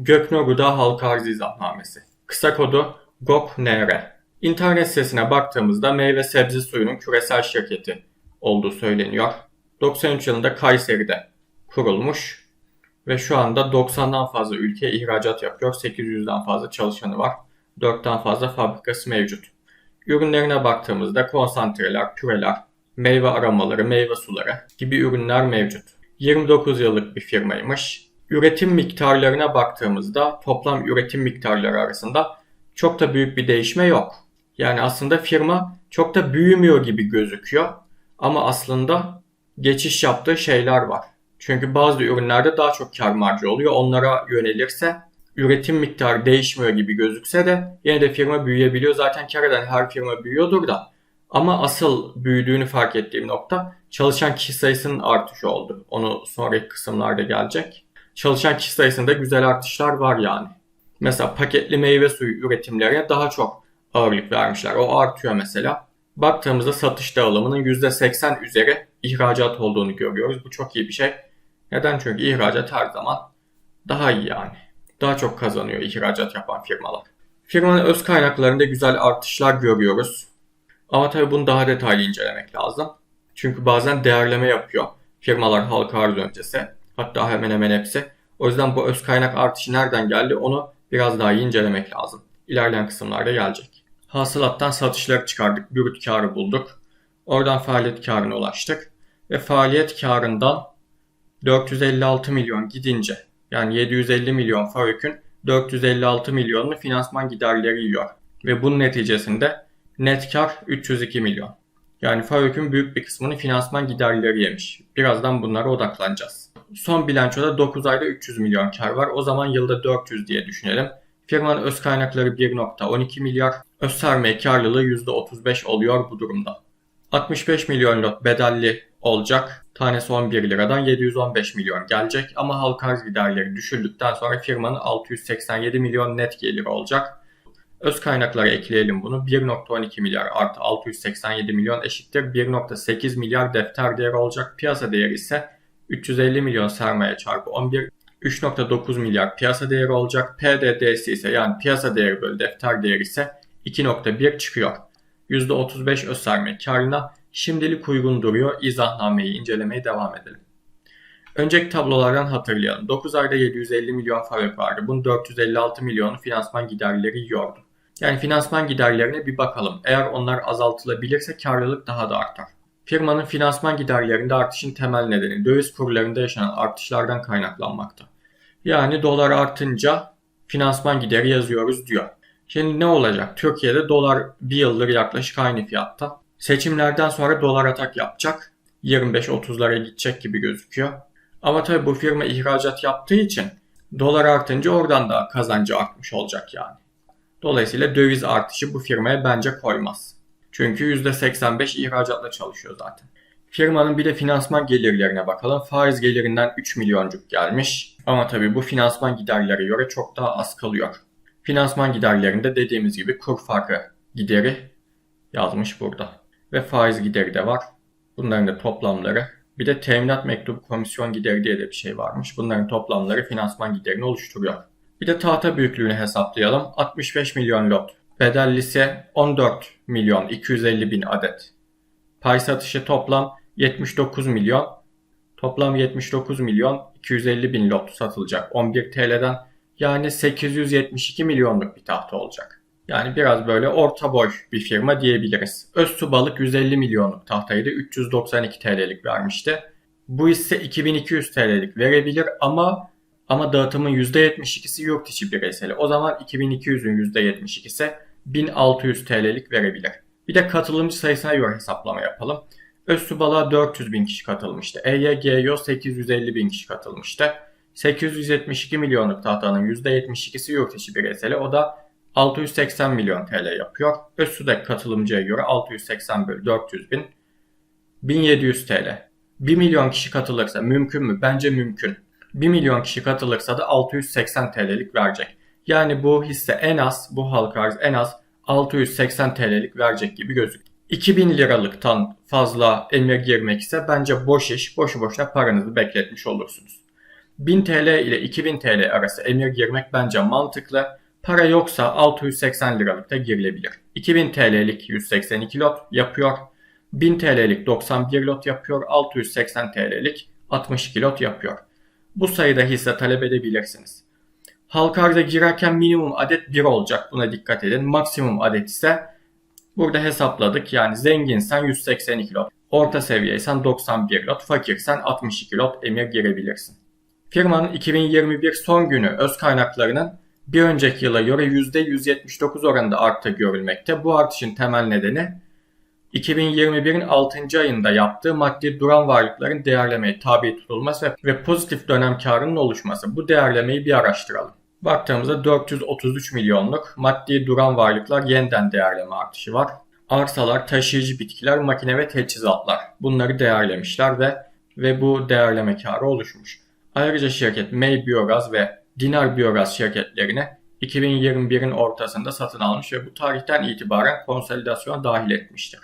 Göknur Gıda Halka Arz İzahnamesi. Kısa kodu GOP-NR. İnternet sitesine baktığımızda meyve sebze suyunun küresel şirketi olduğu söyleniyor. 93 yılında Kayseri'de kurulmuş ve şu anda 90'dan fazla ülkeye ihracat yapıyor. 800'den fazla çalışanı var. 4'ten fazla fabrikası mevcut. Ürünlerine baktığımızda konsantreler, püreler, meyve aramaları, meyve suları gibi ürünler mevcut. 29 yıllık bir firmaymış. Üretim miktarlarına baktığımızda toplam üretim miktarları arasında çok da büyük bir değişme yok. Yani aslında firma çok da büyümüyor gibi gözüküyor. Ama aslında geçiş yaptığı şeyler var. Çünkü bazı ürünlerde daha çok kar marjı oluyor. Onlara yönelirse üretim miktarı değişmiyor gibi gözükse de yine de firma büyüyebiliyor. Zaten kar eden her firma büyüyordur da. Ama asıl büyüdüğünü fark ettiğim nokta çalışan kişi sayısının artışı oldu. Onu sonraki kısımlarda gelecek. Çalışan kişi sayısında güzel artışlar var yani. Mesela paketli meyve suyu üretimlerine daha çok ağırlık vermişler. O artıyor mesela. Baktığımızda satış dağılımının %80 üzeri ihracat olduğunu görüyoruz. Bu çok iyi bir şey. Neden? Çünkü ihracat her zaman daha iyi yani. Daha çok kazanıyor ihracat yapan firmalar. Firmanın öz kaynaklarında güzel artışlar görüyoruz. Ama tabii bunu daha detaylı incelemek lazım. Çünkü bazen değerleme yapıyor firmalar halka arz öncesi. Hatta hemen hemen hepsi. O yüzden bu öz kaynak artışı nereden geldi onu biraz daha iyi incelemek lazım. İlerleyen kısımlarda gelecek. Hasılattan satışları çıkardık, brüt karı bulduk. Oradan faaliyet karına ulaştık. Ve faaliyet karından 456 milyon gidince yani 750 milyon FAVÖK'ün 456 milyonunu finansman giderleri yiyor. Ve bunun neticesinde net kar 302 milyon. Yani FAVÖK'ün büyük bir kısmını finansman giderleri yemiş. Birazdan bunlara odaklanacağız. Son bilançoda 9 ayda 300 milyon kar var. O zaman yılda 400 diye düşünelim. Firmanın öz kaynakları 1.12 milyar, öz sermaye karlılığı %35 oluyor bu durumda. 65 milyon lot bedelli olacak. Tanesi 11 liradan 715 milyon gelecek ama halka arz giderleri düşürdükten sonra firmanın 687 milyon net geliri olacak. Öz kaynaklara ekleyelim bunu. 1.12 milyar artı 687 milyon eşittir 1.8 milyar defter değeri olacak. Piyasa değeri ise 350 milyon sermaye çarpı 11 3.9 milyar piyasa değeri olacak. PDD'si ise yani piyasa değeri bölü defter değeri ise 2.1 çıkıyor. %35 öz sermaye karına şimdilik uygun duruyor. İzahnameyi incelemeye devam edelim. Önceki tablolardan hatırlayalım. 9 ayda 750 milyon fabrik vardı. Bunun 456 milyonu finansman giderleri yiyordu. Yani finansman giderlerine bir bakalım. Eğer onlar azaltılabilirse karlılık daha da artar. Firmanın finansman giderlerinde artışın temel nedeni döviz kurlarında yaşanan artışlardan kaynaklanmakta. Yani dolar artınca finansman gideri yazıyoruz diyor. Şimdi ne olacak? Türkiye'de dolar bir yıldır yaklaşık aynı fiyatta. Seçimlerden sonra dolar atak yapacak. 25-30'lara gidecek gibi gözüküyor. Ama tabii bu firma ihracat yaptığı için dolar artınca oradan da kazancı artmış olacak yani. Dolayısıyla döviz artışı bu firmaya bence koymaz. Çünkü %85 ihracatla çalışıyor zaten. Firmanın bir de finansman gelirlerine bakalım. Faiz gelirinden 3 milyoncuk gelmiş. Ama tabii bu finansman giderlere göre çok daha az kalıyor. Finansman giderlerinde dediğimiz gibi kur farkı gideri yazmış burada. Ve faiz gideri de var. Bunların da toplamları. Bir de teminat mektubu komisyon gideri diye de bir şey varmış. Bunların toplamları finansman giderini oluşturuyor. Bir de tahta büyüklüğünü hesaplayalım. 65 milyon lot. Bedellisi 14 milyon 250 bin adet. Pay satışı toplam 79 milyon. Toplam 79 milyon 250 bin lot satılacak 11 TL'den. Yani 872 milyonluk bir tahta olacak. Yani biraz böyle orta boy bir firma diyebiliriz. Özsu Balık 150 milyonluk tahtaydı 392 TL'lik vermişti. Bu ise 2200 TL'lik verebilir ama ama dağıtımın %72'si yurt içi bireyseli. O zaman 2200'ün %72'si 1600 TL'lik verebilir. Bir de katılımcı sayısına göre hesaplama yapalım. Özsu Balığa 400 bin kişi katılmıştı. EYGYO 850 bin kişi katılmıştı. 872 milyonluk tahtanın %72'si yurt içi bireyseli. O da 680 milyon TL yapıyor. Özsu'daki katılımcıya göre 680 bölü 400 bin 1700 TL. 1 milyon kişi katılırsa mümkün mü? Bence mümkün. 1 milyon kişi katılırsa da 680 TL'lik verecek. Yani bu hisse en az, bu halka arz en az 680 TL'lik verecek gibi gözüküyor. 2000 liralıktan fazla emir girmek ise bence boş iş, boşu boşuna paranızı bekletmiş olursunuz. 1000 TL ile 2000 TL arası emir girmek bence mantıklı. Para yoksa 680 liralık da girilebilir. 2000 TL'lik 182 lot yapıyor. 1000 TL'lik 91 lot yapıyor. 680 TL'lik 62 lot yapıyor. Bu sayıda hisse talep edebilirsiniz. Halka arza girerken minimum adet 1 olacak. Buna dikkat edin. Maksimum adet ise burada hesapladık. Yani zenginsen 182 lot. Orta seviyeysen 91 lot. Fakirsen 62 lot emir girebilirsin. Firmanın 2021 son günü öz kaynaklarının bir önceki yıla göre %179 oranında artı görülmekte. Bu artışın temel nedeni 2021'in 6. ayında yaptığı maddi duran varlıkların değerlemeye tabi tutulması ve pozitif dönem karının oluşması. Bu değerlemeyi bir araştıralım. Baktığımızda 433 milyonluk maddi duran varlıklar yeniden değerleme artışı var. Arsalar, taşıyıcı bitkiler, makine ve teçhizatlar bunları değerlemişler ve ve bu değerleme karı oluşmuş. Ayrıca şirket May Biyogaz ve Dinar Biyogaz şirketlerini 2021'in ortasında satın almış ve bu tarihten itibaren konsolidasyona dahil etmiştir.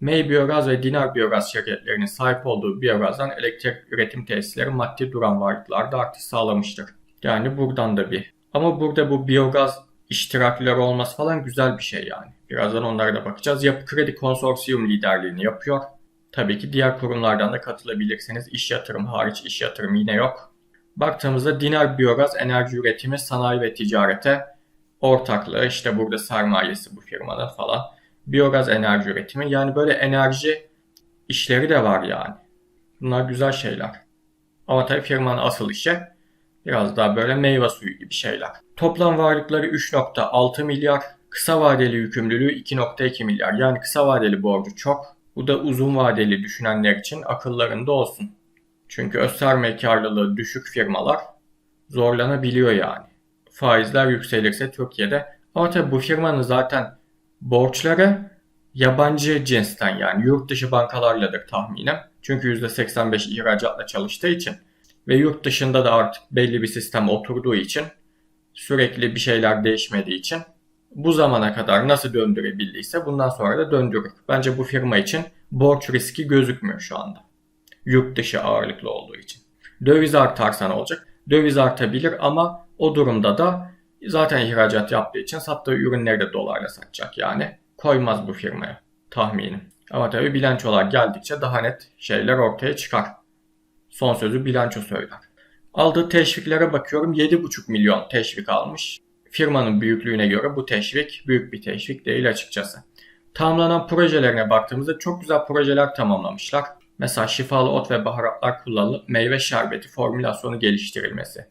May Biyogaz ve Dinar Biyogaz şirketlerinin sahip olduğu biyogazdan elektrik üretim tesisleri maddi duran varlıklarda artış sağlamıştır. Yani buradan da bir. Ama burada bu biyogaz iştirakleri olması falan güzel bir şey yani. Birazdan onlara da bakacağız. Yapı Kredi Konsorsiyum liderliğini yapıyor. Tabii ki diğer kurumlardan da katılabilirsiniz. İş yatırım hariç iş yatırım yine yok. Baktığımızda Dinar Biyogaz enerji üretimi, sanayi ve ticarete ortaklığı işte burada sermayesi bu firmanın falan. Biyogaz enerji üretimi yani böyle enerji işleri de var yani. Bunlar güzel şeyler. Ama tabii firmanın asıl işi biraz daha böyle meyve suyu gibi şeyler. Toplam varlıkları 3.6 milyar, kısa vadeli yükümlülüğü 2.2 milyar. Yani kısa vadeli borcu çok. Bu da uzun vadeli düşünenler için akıllarında olsun. Çünkü öz sermaye karlılığı düşük firmalar zorlanabiliyor yani. Faizler yükselirse Türkiye'de. Ama tabii bu firmanın zaten borçları yabancı cinsten yani yurt dışı bankalarladır tahminim. Çünkü %85 ihracatla çalıştığı için ve yurt dışında da artık belli bir sistem oturduğu için sürekli bir şeyler değişmediği için bu zamana kadar nasıl döndürebildiyse bundan sonra da döndürür. Bence bu firma için borç riski gözükmüyor şu anda. Yurt dışı ağırlıklı olduğu için. Döviz artarsa ne olacak? Döviz artabilir ama o durumda da zaten ihracat yaptığı için sattığı ürünleri de dolarla satacak yani. Koymaz bu firmaya tahminim. Ama tabii bilançolar geldikçe daha net şeyler ortaya çıkar. Son sözü bilanço söyler. Aldığı teşviklere bakıyorum 7,5 milyon teşvik almış. Firmanın büyüklüğüne göre bu teşvik büyük bir teşvik değil açıkçası. Tamamlanan projelerine baktığımızda çok güzel projeler tamamlamışlar. Mesela şifalı ot ve baharatlar kullanılıp meyve şerbeti formülasyonu geliştirilmesi.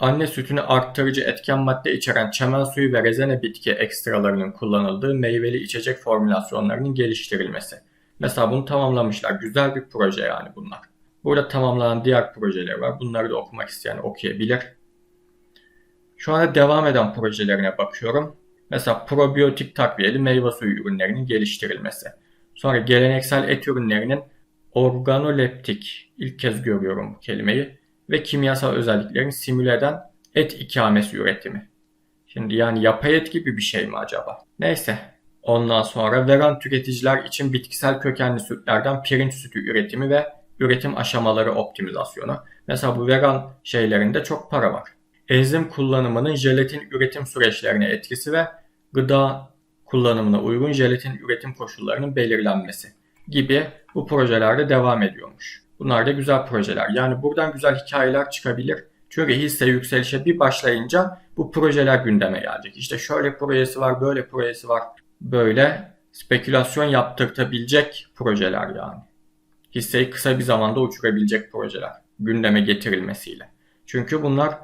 Anne sütünü arttırıcı etken madde içeren çemen suyu ve rezene bitki ekstralarının kullanıldığı meyveli içecek formülasyonlarının geliştirilmesi. Mesela bunu tamamlamışlar. Güzel bir proje yani bunlar. Burada tamamlanan diğer projeler var. Bunları da okumak isteyen okuyabilir. Şu anda devam eden projelerine bakıyorum. Mesela probiyotik takviyeli meyve suyu ürünlerinin geliştirilmesi. Sonra geleneksel et ürünlerinin organoleptik, ilk kez görüyorum bu kelimeyi, ve kimyasal özelliklerini simüle eden et ikamesi üretimi. Şimdi yani yapay et gibi bir şey mi acaba? Neyse. Ondan sonra vegan tüketiciler için bitkisel kökenli sütlerden pirinç sütü üretimi ve üretim aşamaları optimizasyonu. Mesela bu vegan şeylerinde çok para var. Enzim kullanımının jelatin üretim süreçlerine etkisi ve gıda kullanımına uygun jelatin üretim koşullarının belirlenmesi gibi bu projelerde devam ediyormuş. Bunlar da güzel projeler. Yani buradan güzel hikayeler çıkabilir. Çünkü hisse yükselişe bir başlayınca bu projeler gündeme gelecek. İşte şöyle projesi var, böyle projesi var. Böyle spekülasyon yaptırtabilecek projeler yani. Hisseyi kısa bir zamanda uçurabilecek projeler gündeme getirilmesiyle. Çünkü bunlar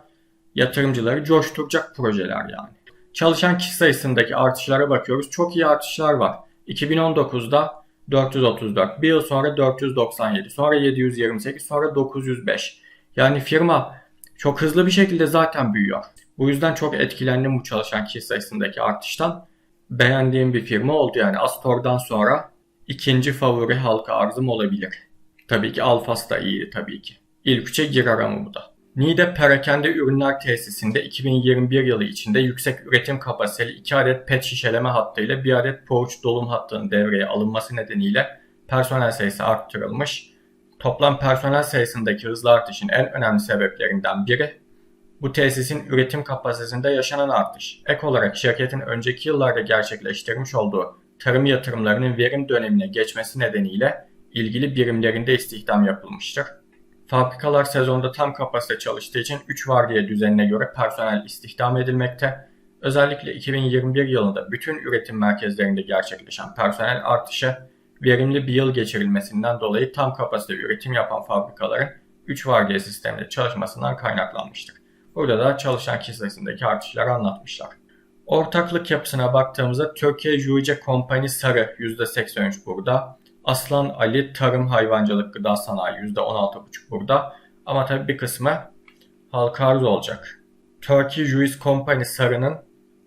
yatırımcıları coşturacak projeler yani. Çalışan kişi sayısındaki artışlara bakıyoruz. Çok iyi artışlar var. 2019'da 434, bir yıl sonra 497, sonra 728, sonra 905. Yani firma çok hızlı bir şekilde zaten büyüyor. Bu yüzden çok etkilendim bu çalışan kişi sayısındaki artıştan. Beğendiğim bir firma oldu yani Astor'dan sonra ikinci favori halka arzım olabilir. Tabii ki Alfas da iyiydi tabii ki. İlk üçe girer ama bu da. Niğde Perakende Ürünler Tesisinde 2021 yılı içinde yüksek üretim kapasiteli 2 adet pet şişeleme hattı ile 1 adet poğuç dolum hattının devreye alınması nedeniyle personel sayısı arttırılmış. Toplam personel sayısındaki hızlı artışın en önemli sebeplerinden biri bu tesisin üretim kapasitesinde yaşanan artış. Ek olarak şirketin önceki yıllarda gerçekleştirmiş olduğu tarım yatırımlarının verim dönemine geçmesi nedeniyle ilgili birimlerinde istihdam yapılmıştır. Fabrikalar sezonda tam kapasite çalıştığı için 3 vardiya düzenine göre personel istihdam edilmekte. Özellikle 2021 yılında bütün üretim merkezlerinde gerçekleşen personel artışı verimli bir yıl geçirilmesinden dolayı tam kapasite üretim yapan fabrikaların 3 vardiya sisteminde çalışmasından kaynaklanmıştır. Burada da çalışan sayısındaki artışları anlatmışlar. Ortaklık yapısına baktığımızda Türkiye Juice Company Sarı %83 burada. Aslan Ali Tarım Hayvancılık Gıda Sanayi %16,5 burada. Ama tabi bir kısmı halka arz olacak. Turkey Juice Company Sarı'nın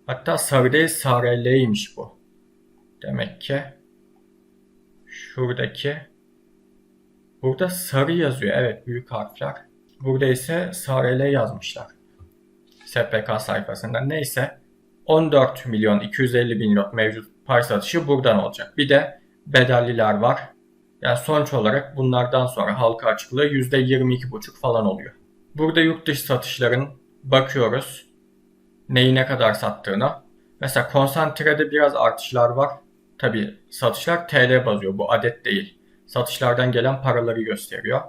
hatta Sarı değil Sarelle'ymiş bu. Demek ki şuradaki burada sarı yazıyor. Evet büyük harfler. Burada ise Sarele yazmışlar. SPK sayfasında. Neyse 14 milyon 250 bin lot mevcut pay satışı buradan olacak. Bir de bedelliler var. Yani sonuç olarak bunlardan sonra halka açıklığı %22,5 falan oluyor. Burada yurt dışı satışların bakıyoruz. Neyi ne kadar sattığına. Mesela konsantrede biraz artışlar var. Tabi satışlar TL bazıyor bu adet değil. Satışlardan gelen paraları gösteriyor.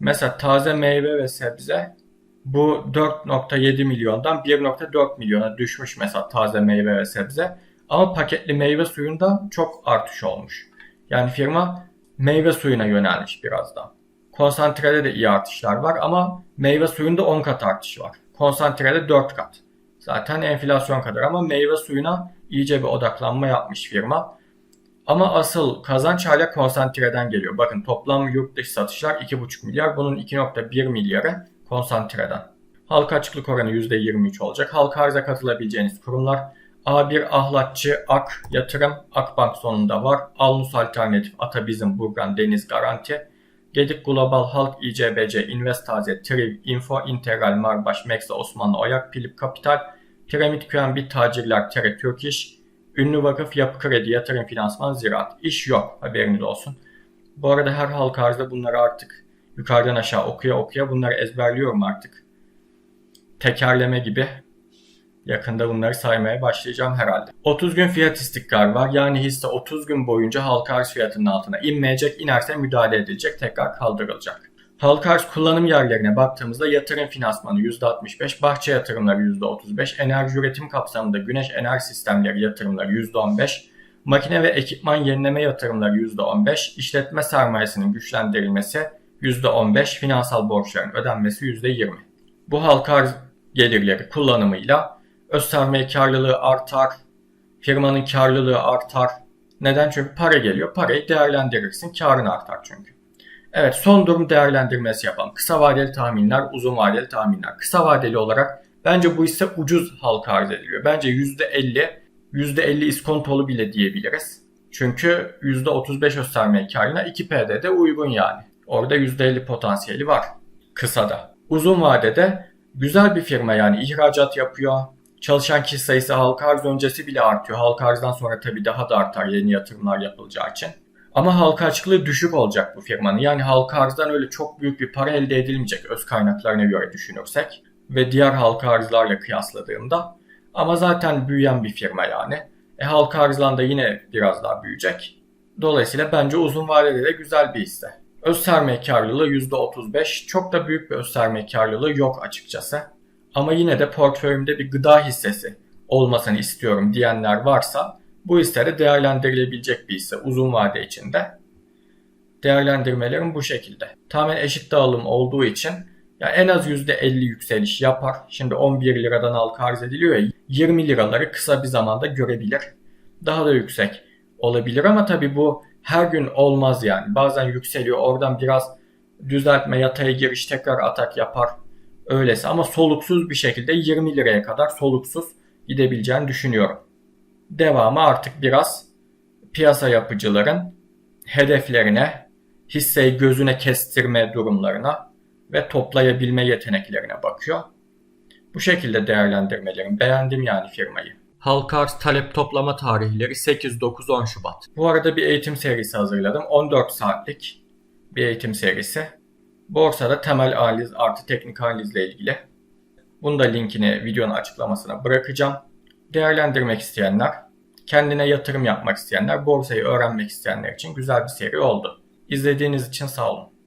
Mesela taze meyve ve sebze bu 4.7 milyondan 1.4 milyona düşmüş mesela taze meyve ve sebze. Ama paketli meyve suyunda çok artış olmuş. Yani firma meyve suyuna yönelmiş biraz da. Konsantrede de iyi artışlar var ama meyve suyunda 10 kat artış var. Konsantrede 4 kat. Zaten enflasyon kadar ama meyve suyuna iyice bir odaklanma yapmış firma. Ama asıl kazanç hala konsantreden geliyor. Bakın toplam yurt dışı satışlar 2,5 milyar. Bunun 2,1 milyarı konsantreden. Halka açıklık oranı %23 olacak. Halka arza katılabileceğiniz kurumlar A1 Ahlatçı, Ak, Yatırım, Akbank sonunda var. Alnus Alternatif, Atabizm, Burgan, Deniz Garanti. Gedik Global, Halk, İCBC, Investaze, Triv, Info, Integral, Marbaş, Mexa, Osmanlı, Oyak, Pilip Kapital, Piramit QNB, Tacirler, Tere, Türk İş, Ünlü Vakıf, Yapı Kredi, Yatırım Finansman, Ziraat. İş yok, haberiniz olsun. Bu arada her halka arzda bunları artık yukarıdan aşağı okuya okuya bunları ezberliyorum artık. Tekerleme gibi Yakında bunları saymaya başlayacağım herhalde. 30 gün fiyat istikrar var. Yani hisse 30 gün boyunca halka arz fiyatının altına inmeyecek. inerse müdahale edilecek. Tekrar kaldırılacak. Halka arz kullanım yerlerine baktığımızda yatırım finansmanı %65, bahçe yatırımları %35, enerji üretim kapsamında güneş enerji sistemleri yatırımları %15, makine ve ekipman yenileme yatırımları %15, işletme sermayesinin güçlendirilmesi %15, finansal borçların ödenmesi %20. Bu halka arz gelirleri kullanımıyla öz sermaye karlılığı artar, firmanın karlılığı artar. Neden? Çünkü para geliyor. Parayı değerlendirirsin. Karın artar çünkü. Evet son durum değerlendirmesi yapalım. Kısa vadeli tahminler, uzun vadeli tahminler. Kısa vadeli olarak bence bu ise ucuz halka arz ediliyor. Bence %50, %50 iskontolu bile diyebiliriz. Çünkü %35 öz sermaye karına 2 PD'de uygun yani. Orada %50 potansiyeli var kısada. Uzun vadede güzel bir firma yani ihracat yapıyor, Çalışan kişi sayısı halka arz öncesi bile artıyor. Halka arzdan sonra tabii daha da artar yeni yatırımlar yapılacağı için. Ama halka açıklığı düşük olacak bu firmanın. Yani halka arzdan öyle çok büyük bir para elde edilmeyecek öz kaynaklarına göre düşünürsek. Ve diğer halka arzlarla kıyasladığımda. Ama zaten büyüyen bir firma yani. E halka arzdan da yine biraz daha büyüyecek. Dolayısıyla bence uzun vadede de güzel bir hisse. Öz sermaye karlılığı %35. Çok da büyük bir öz sermaye karlılığı yok açıkçası. Ama yine de portföyümde bir gıda hissesi olmasını istiyorum diyenler varsa bu hisse de değerlendirilebilecek bir hisse uzun vade içinde. Değerlendirmelerim bu şekilde. Tamamen eşit dağılım olduğu için ya en az %50 yükseliş yapar. Şimdi 11 liradan halka arz ediliyor ya 20 liraları kısa bir zamanda görebilir. Daha da yüksek olabilir ama tabii bu her gün olmaz yani. Bazen yükseliyor oradan biraz düzeltme yataya giriş tekrar atak yapar öylesi ama soluksuz bir şekilde 20 liraya kadar soluksuz gidebileceğini düşünüyorum. Devamı artık biraz piyasa yapıcıların hedeflerine, hisseyi gözüne kestirme durumlarına ve toplayabilme yeteneklerine bakıyor. Bu şekilde değerlendirmelerim. Beğendim yani firmayı. Halka arz talep toplama tarihleri 8-9-10 Şubat. Bu arada bir eğitim serisi hazırladım. 14 saatlik bir eğitim serisi. Borsada temel analiz artı teknik analizle ilgili. Bunu da linkini videonun açıklamasına bırakacağım. Değerlendirmek isteyenler, kendine yatırım yapmak isteyenler, borsayı öğrenmek isteyenler için güzel bir seri oldu. İzlediğiniz için sağ olun.